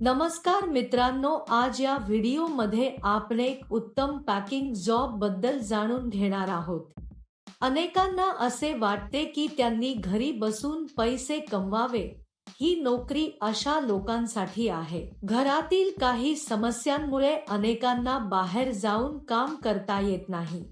नमस्कार मित्रांनो आज या व्हिडिओमध्ये आपण एक उत्तम पॅकिंग जॉबबद्दल जाणून घेणार आहोत. अनेकांना असे वाटते की त्यांनी घरी बसून पैसे कमवावे. ही नोकरी अशा लोकांसाठी आहे. घरातील काही समस्यांमुळे अनेकांना बाहेर जाऊन काम करता येत नाही.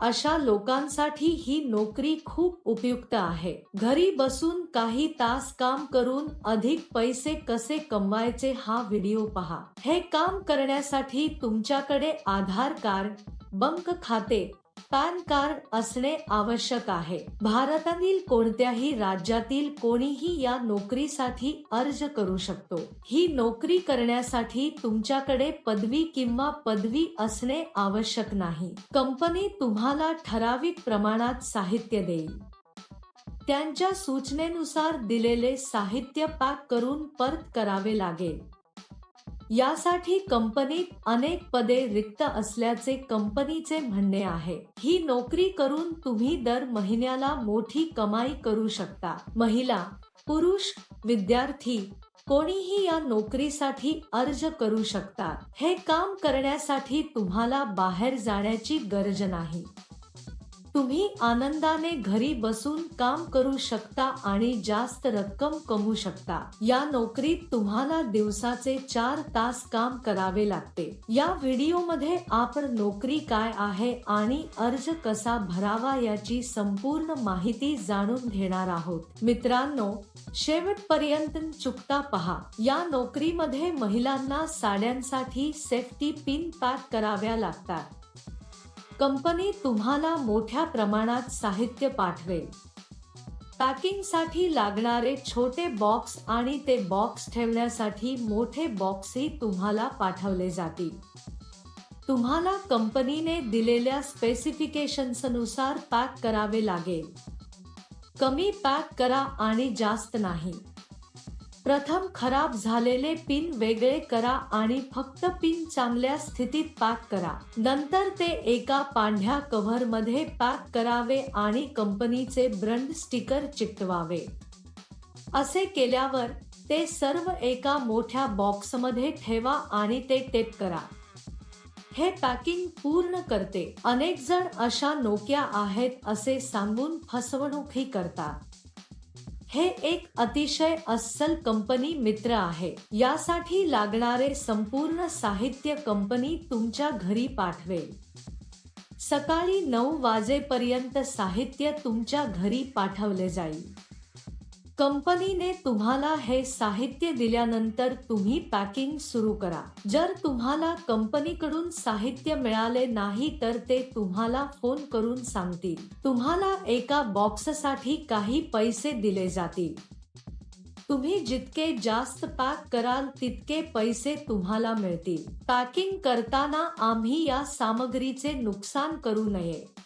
अशा लोकांसाठी ही नोकरी खूप उपयुक्त आहे. घरी बसून काही तास काम करून अधिक पैसे कसे कमवायचे हा व्हिडिओ पहा. हे काम करण्यासाठी तुमच्याकडे आधार कार्ड बंक खाते पॅन कार्ड असणे आवश्यक आहे. भारतातील कोणत्याही राज्यातील कोणीही या नोकरीसाठी अर्ज करू शकतो. ही नोकरी करण्यासाठी तुमच्याकडे पदवी किंवा पदवी असणे आवश्यक नाही. कंपनी तुम्हाला ठराविक प्रमाणात साहित्य देईल. त्यांच्या सूचनेनुसार दिलेले साहित्य पॅक करून परत करावे लागेल. यासाठी कंपनीत अनेक पदे रिक्त असल्याचे कंपनीचे म्हणणे आहे. ही नोकरी करून तुम्ही दर महिन्याला मोठी कमाई करू शकता. महिला पुरुष विद्यार्थी कोणीही या नोकरीसाठी अर्ज करू शकतात. हे काम करण्यासाठी तुम्हाला बाहेर जाण्याची गरज नाही. तुम्ही आनंदाने घरी बसून काम करू शकता आणि जास्त रक्कम कमवू शकता. या नोकरीत तुम्हाला दिवसाचे चार तास काम करावे लागते. या व्हिडिओमध्ये आपण नोकरी काय आहे आणि अर्ज कसा भरावा याची संपूर्ण माहिती जाणून घेणार आहोत. मित्रांनो शेवटपर्यंत चुकता पहा. या नोकरीमध्ये महिलांना साड्यांसाठी सेफ्टी पिन पॅक कराव्या लागतात. कंपनी तुम्हाला मोठ्या प्रमाणात साहित्य पाठवेल. पॅकिंगसाठी लागणारे छोटे बॉक्स आणि ते बॉक्स ठेवण्यासाठी मोठे बॉक्सही तुम्हाला पाठवले जातील. तुम्हाला कंपनीने दिलेल्या स्पेसिफिकेशन्सनुसार पॅक करावे लागेल. कमी पॅक करा आणि जास्त नाही. प्रथम खराब झालेले पिन वेगळे करा आणि फक्त पिन चांगल्या स्थितीत पॅक करा. नंतर ते एका पांढऱ्या कव्हरमध्ये पॅक करावे आणि कंपनीचे ब्रंड स्टिकर चिकटवावे. असे केल्यावर ते सर्व एका मोठ्या बॉक्समध्ये ठेवा आणि ते टेप करा. हे पॅकिंग पूर्ण करते. अनेक जण अशा नोक्या आहेत असे सांगून फसवणूकही करतात. हे एक अतिशय अस्सल कंपनी मित्र आहे. यासाठी लागणारे संपूर्ण साहित्य कंपनी तुमच्या घरी पाठवेल. सकाळी नऊ वाजेपर्यंत साहित्य तुमच्या घरी पाठवले जाईल. कंपनीने तुम्हाला हे साहित्य दिल्यानंतर तुम्ही पॅकिंग सुरू करा. जर तुम्हाला कंपनीकडून साहित्य मिळाले नाही तर ते तुम्हाला फोन करून सांगतील. तुम्हाला एका बॉक्ससाठी काही पैसे दिले जातील. तुम्ही जितके जास्त पॅक कराल तितके पैसे तुम्हाला मिळतील. पॅकिंग करताना आम्ही या सामग्रीचे नुकसान करू नये.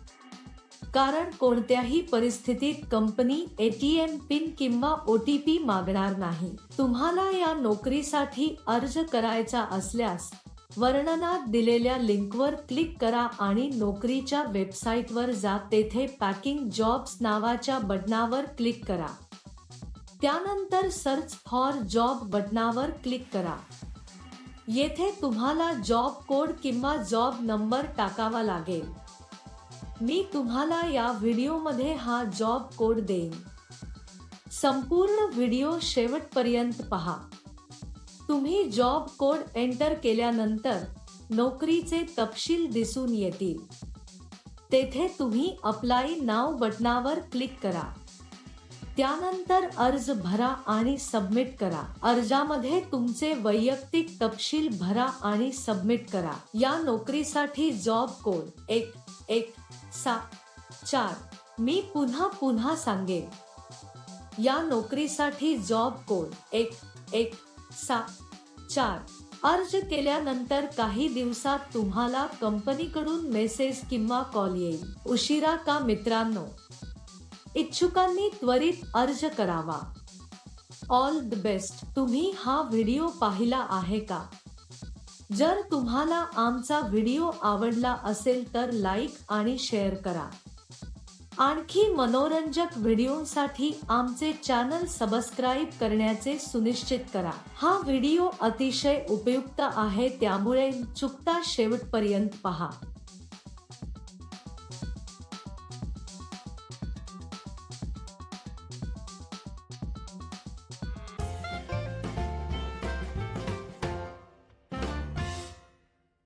कारण कोणत्याही परिस्थितीत कंपनी एटीएम पिन किंवा ओ टी पी मागणार नाही. तुम्हाला या नोकरीसाठी अर्ज करायचा असल्यास वर्णनात दिलेल्या लिंकवर क्लिक करा आणि नोकरीच्या वेबसाईटवर जा तेथे पॅकिंग जॉब्स नावाच्या बटनावर क्लिक करा. त्यानंतर सर्च फॉर जॉब बटनावर क्लिक करा. येथे तुम्हाला जॉब कोड किंवा जॉब नंबर टाकावा लागेल. मी तुम्हाला या व्हिडिओमध्ये हा जॉब कोड देईन. संपूर्ण व्हिडिओ शेवटपर्यंत पहा. तुम्ही जॉब कोड एंटर केल्यानंतर नोकरीचे तपशील दिसून येतील. तेथे तुम्ही अप्लाय नाव बटनावर क्लिक करा. त्यानंतर अर्ज भरा आणि सबमिट करा. अर्जामध्ये तुमचे वैयक्तिक तपशील भरा आणि सबमिट करा. या नोकरीसाठी जॉब कोड एक एक सात चार. मी पुन्हा पुन्हा सांगेन. या नोकरीसाठी जॉब कोड एक एक सात चार. अर्ज केल्यानंतर काही दिवसात तुम्हाला कंपनीकडून मेसेज किंवा कॉल येईल. उशिरा का मित्रांनो? इच्छुकांनी त्वरित अर्ज करावा. All the best. तुम्ही हा व्हिडिओ पाहिला आहे का? जर तुम्हाला आमचा व्हिडिओ आवडला असेल तर लाईक आणि शेअर करा. आणखी मनोरंजक व्हिडिओसाठी आमचे चॅनल सबस्क्राईब करण्याचे सुनिश्चित करा. हा व्हिडिओ अतिशय उपयुक्त आहे त्यामुळे चुकता शेवटपर्यंत पहा.